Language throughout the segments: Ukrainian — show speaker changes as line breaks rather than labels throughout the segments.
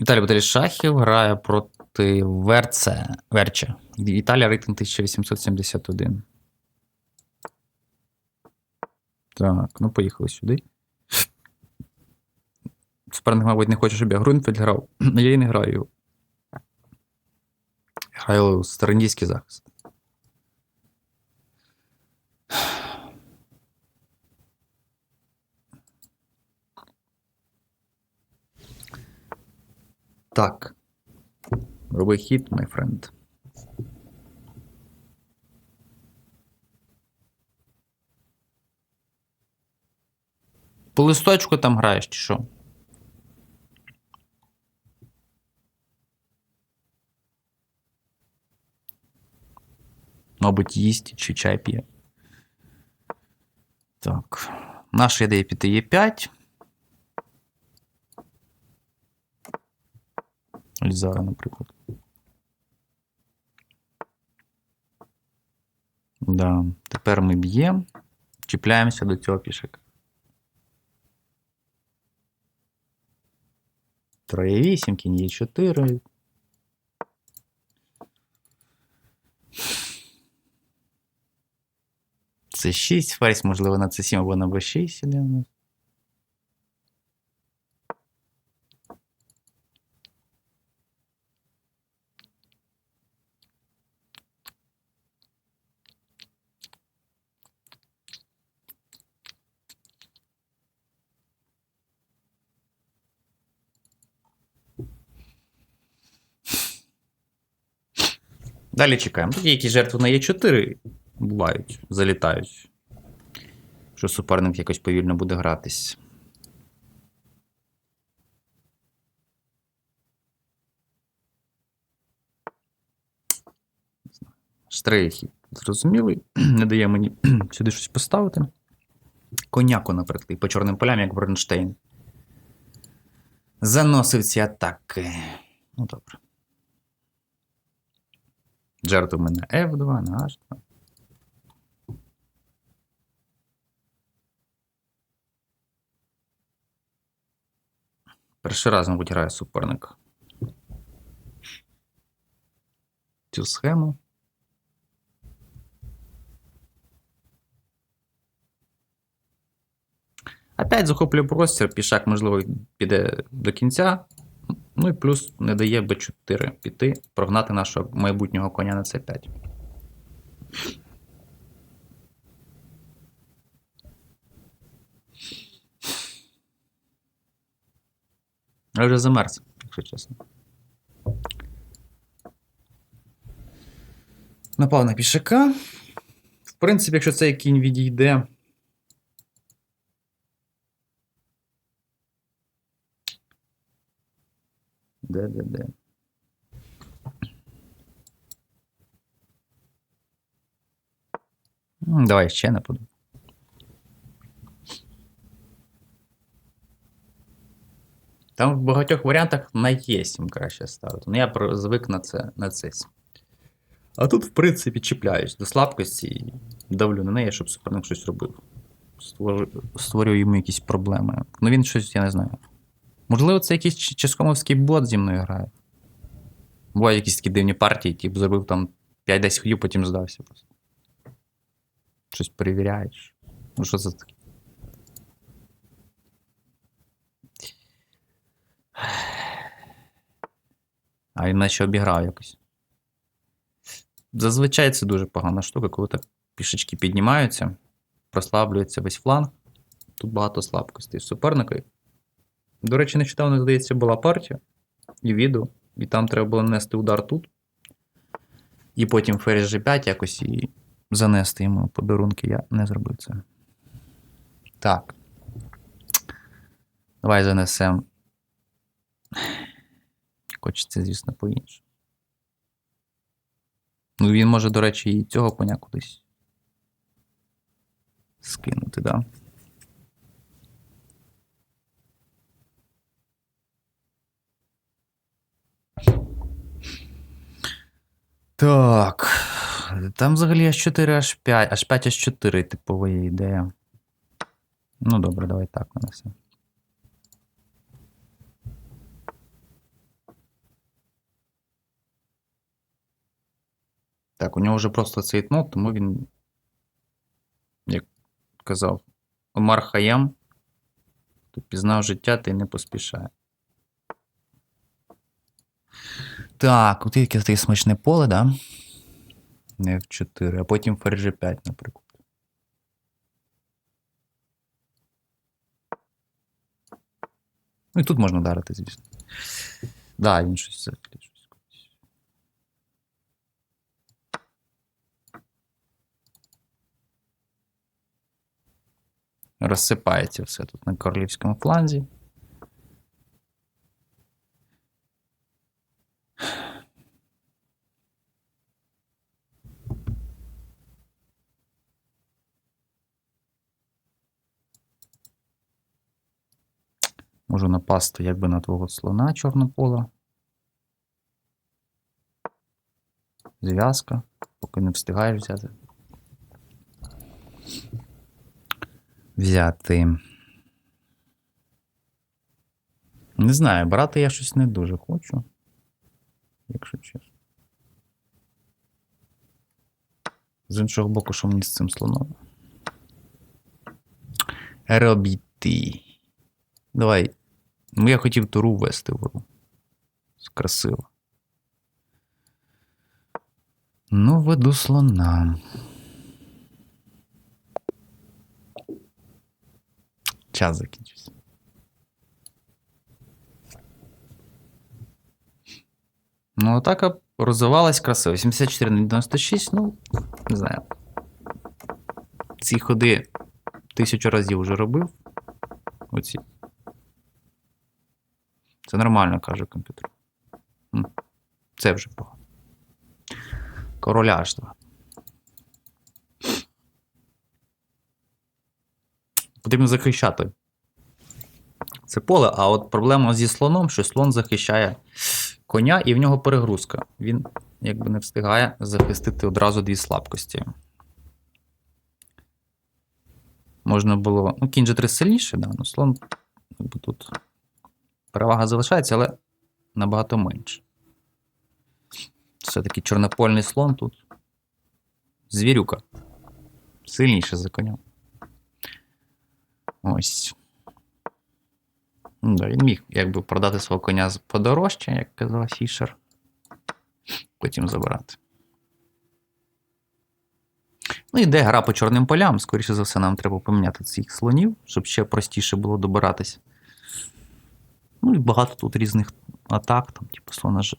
Віталій Баталій Шахів грає проти Верце. Верче. Італія рейтинг 1871. Так, ну поїхали сюди. Суперник, мабуть, не хоче, щоб я Грунфельд грав. Я і не граю. Граю старандійський захист. Так. Роби хід, my friend. По листочку там граєш, чи що? Мабуть, їсть чи чай п'є. Так. Наша ідея піти є 5. Лізара, наприклад. Да. Тепер ми б'ємо. Чіпляємося до цього пішика. Троє 8, кінь є 4. Це 6, ферзь, можливо, на С7 або на Б6 іде у нас. Далі чекаємо. Тут є якісь жертви на Е4 бувають, залітають. Що суперник якось повільно буде гратись. Штрейхи. Зрозумілий. Не дає мені сюди щось поставити. Коняку, наприклад, по чорним полям, як Бронштейн. Заносив ці атаки. Ну, добре. Жертв у мене F2 на H2. Перший раз, мабуть, грає суперник. Цю схему. Опять захоплює простір, пішак, можливо, піде до кінця. Ну і плюс не дає Б4 піти, прогнати нашого майбутнього коня на С5. Я вже замерз, якщо чесно. Напав на пішака. В принципі, якщо цей кінь відійде. Де, де? Давай ще не подумай. Там в багатьох варіантах на Е7 краще ставити. Ну я звик на це на це. А тут, в принципі, чіпляюсь до слабкості і давлю на неї, щоб суперник щось робив. Створю- Створюю йому якісь проблеми. Ну він щось, я не знаю. Можливо, це якийсь ческомовський бот зі мною грає. Бувають якісь такі дивні партії, типу зробив там 5-10 ходів, потім здався просто. Щось перевіряєш. Ну, що це таке? А він наче обіграв якось. Зазвичай це дуже погана штука, коли так пішечки піднімаються, прослаблюється весь фланг. Тут багато слабкостей суперника. До речі, нещодавно, здається, була партія і відео, і там треба було нанести удар тут. І потім ферзь G5 якось і занести йому подарунки. Я не зробив це. Так. Давай занесемо. Хочеться, звісно, по-іншому. Ну, він може, до речі, і цього коня кудись скинути, так? Да? Там взагалі аж 4 аж 5, аж 5 аж 4 типова ідея. Ну добре, давай так ну, нанесемо. Так, у нього вже просто цей нот, тому він, як казав, Омар Хаям, хто пізнав життя ти не поспішає. Так, от яке таке смачне поле, да? Не F4, а потім ферзь 5, наприклад. Ну і тут можна вдарити, звісно. Да, він щось взагалі Розсипається все тут на королівському фланзі. Можу напасти якби на твого слона чорнопола. Зв'язка, поки не встигаєш взяти. Взяти. Не знаю, брати я щось не дуже хочу. Якщо чесно. З іншого боку, що мені з цим слоном? Робіти. Давай. Ну, я хотів туру ввести в гру. Красиво. Ну, веду слона. Час закінчився. Ну, атака розвивалась красиво. 74 на 96, ну, не знаю. Ці ходи тисячу разів вже робив. Оці. Це нормально, каже комп'ютер. Це вже погано. Короля 2. Потрібно захищати це поле, а от проблема зі слоном, що слон захищає коня і в нього перегрузка. Він якби не встигає захистити одразу дві слабкості. Можна було. Ну, кінь же 3 сильніше, да, ну слон якби тут перевага залишається, але набагато менше. Все-таки чорнопольний слон тут. Звірюка. Сильніше за коня. Ось. Ну, да, він міг якби продати свого коня подорожче, як казав Фішер. Потім забирати. Ну, іде гра по чорним полям. Скоріше за все, нам треба поміняти цих слонів, щоб ще простіше було добиратись. Ну і багато тут різних атак, там, типу слона ж.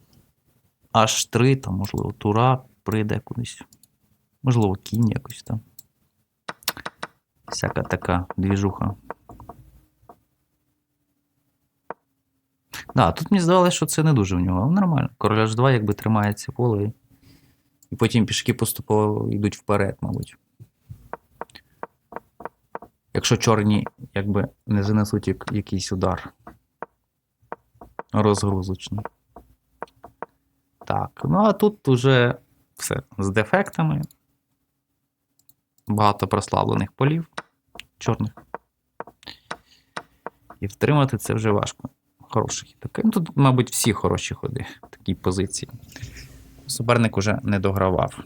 Аж 3, там, можливо, тура прийде кудись. Можливо, кінь якось там. Всяка така двіжуха. Да, тут мені здавалося, що це не дуже в нього, але нормально. Король H2 якби тримається поле. І потім пішки поступово йдуть вперед, мабуть. Якщо чорні якби не занесуть якийсь удар. Розгрузочний. Так, ну а тут уже все з дефектами. Багато прослаблених полів чорних. І втримати це вже важко. Хороший хід. Ну, тут, мабуть, всі хороші ходи в такій позиції. Суперник уже не догравав.